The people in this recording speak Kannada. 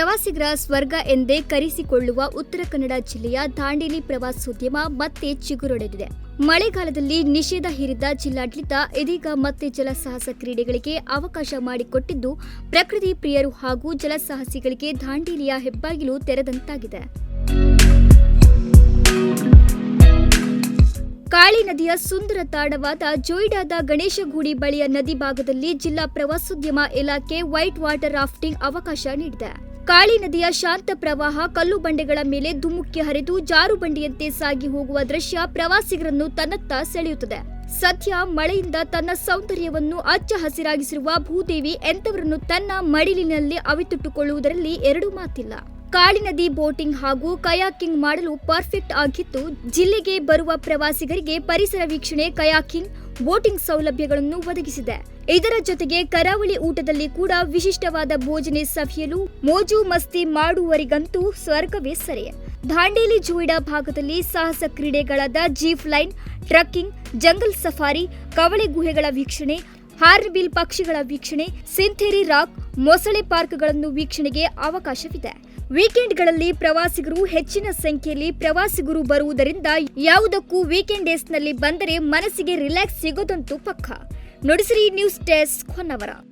ಪ್ರವಾಸಿಗರ ಸ್ವರ್ಗ ಎಂದೇ ಕರೆಸಿಕೊಳ್ಳುವ ಉತ್ತರ ಕನ್ನಡ ಜಿಲ್ಲೆಯ ದಾಂಡೇಲಿ ಪ್ರವಾಸೋದ್ಯಮ ಮತ್ತೆ ಚಿಗುರೊಡೆದಿದೆ. ಮಳೆಗಾಲದಲ್ಲಿ ನಿಷೇಧ ಹೇರಿದ್ದ ಜಿಲ್ಲಾಡಳಿತ ಇದೀಗ ಮತ್ತೆ ಜಲಸಾಹಸ ಕ್ರೀಡೆಗಳಿಗೆ ಅವಕಾಶ ಮಾಡಿಕೊಟ್ಟಿದ್ದು, ಪ್ರಕೃತಿ ಪ್ರಿಯರು ಹಾಗೂ ಜಲಸಾಹಸಿಗಳಿಗೆ ದಾಂಡೇಲಿಯ ಹೆಬ್ಬಾಗಿಲು ತೆರೆದಂತಾಗಿದೆ. ಕಾಳಿ ನದಿಯ ಸುಂದರ ತಾಣವಾದ ಜೋಯಿಡಾದ ಗಣೇಶಗೂಡಿ ಬಳಿಯ ನದಿ ಭಾಗದಲ್ಲಿ ಜಿಲ್ಲಾ ಪ್ರವಾಸೋದ್ಯಮ ಇಲಾಖೆ ವೈಟ್ ವಾಟರ್ ರಾಫ್ಟಿಂಗ್ ಅವಕಾಶ ನೀಡಿದೆ. ಕಾಳಿ ನದಿಯ ಶಾಂತ ಪ್ರವಾಹ, ಕಲ್ಲು ಬಂಡೆಗಳ ಮೇಲೆ ಧುಮುಕ್ಕಿ ಹರಿದು ಜಾರುಬಂಡಿಯಂತೆ ಸಾಗಿ ಹೋಗುವ ದೃಶ್ಯ ಪ್ರವಾಸಿಗರನ್ನು ತನ್ನತ್ತ ಸೆಳೆಯುತ್ತದೆ. ಸದ್ಯ ಮಳೆಯಿಂದ ತನ್ನ ಸೌಂದರ್ಯವನ್ನು ಅಚ್ಚ ಹಸಿರಾಗಿಸಿರುವ ಭೂದೇವಿ ಎಂತವರನ್ನು ತನ್ನ ಮಡಿಲಿನಲ್ಲಿ ಅವಿತುಟ್ಟುಕೊಳ್ಳುವುದರಲ್ಲಿ ಎರಡು ಮಾತಿಲ್ಲ. ಕಾಳಿ ನದಿ ಬೋಟಿಂಗ್ ಹಾಗೂ ಕಯಾಕಿಂಗ್ ಮಾಡಲು ಪರ್ಫೆಕ್ಟ್ ಆಗಿದ್ದು ಜಿಲ್ಲೆಗೆ ಬರುವ ಪ್ರವಾಸಿಗರಿಗೆ ಪರಿಸರ ವೀಕ್ಷಣೆ, ಕಯಾಕಿಂಗ್ ಬೋಟಿಂಗ್ ಸೌಲಭ್ಯಗಳನ್ನು ಒದಗಿಸಿದೆ. ಇದರ ಜೊತೆಗೆ ಕರಾವಳಿ ಊಟದಲ್ಲಿ ಕೂಡ ವಿಶಿಷ್ಟವಾದ ಭೋಜನೆ ಸಭೆಯಲು ಮೋಜು ಮಸ್ತಿ ಮಾಡುವರಿಗಂತೂ ಸ್ವರ್ಗವೇ ಸರಿ. ದಾಂಡೇಲಿ ಜೋಯಿಡಾ ಭಾಗದಲ್ಲಿ ಸಾಹಸ ಕ್ರೀಡೆಗಳಾದ jeep line, trekking, jungle safari, Kavala ಗುಹೆಗಳ ವೀಕ್ಷಣೆ, ಹಾರ್ನ್ಬಿಲ್ ಪಕ್ಷಿಗಳ ವೀಕ್ಷಣೆ, ಸಿಂಥೇರಿ ರಾಕ್, ಮೊಸಳೆ ಪಾರ್ಕ್ಗಳನ್ನು ವೀಕ್ಷಣೆಗೆ ಅವಕಾಶವಿದೆ. ವೀಕೆಂಡ್ಗಳಲ್ಲಿ ಪ್ರವಾಸಿಗರು ಹೆಚ್ಚಿನ ಸಂಖ್ಯೆಯಲ್ಲಿ ಪ್ರವಾಸಿಗರು ಬರುವುದರಿಂದ ಯಾವುದಕ್ಕೂ ವೀಕೆಂಡ್ ಡೇಸ್ನಲ್ಲಿ ಬಂದರೆ ಮನಸ್ಸಿಗೆ ರಿಲ್ಯಾಕ್ಸ್ ಸಿಗೋದಂತೂ ಪಕ್ಕ. Nudisiri news desk Honnavar.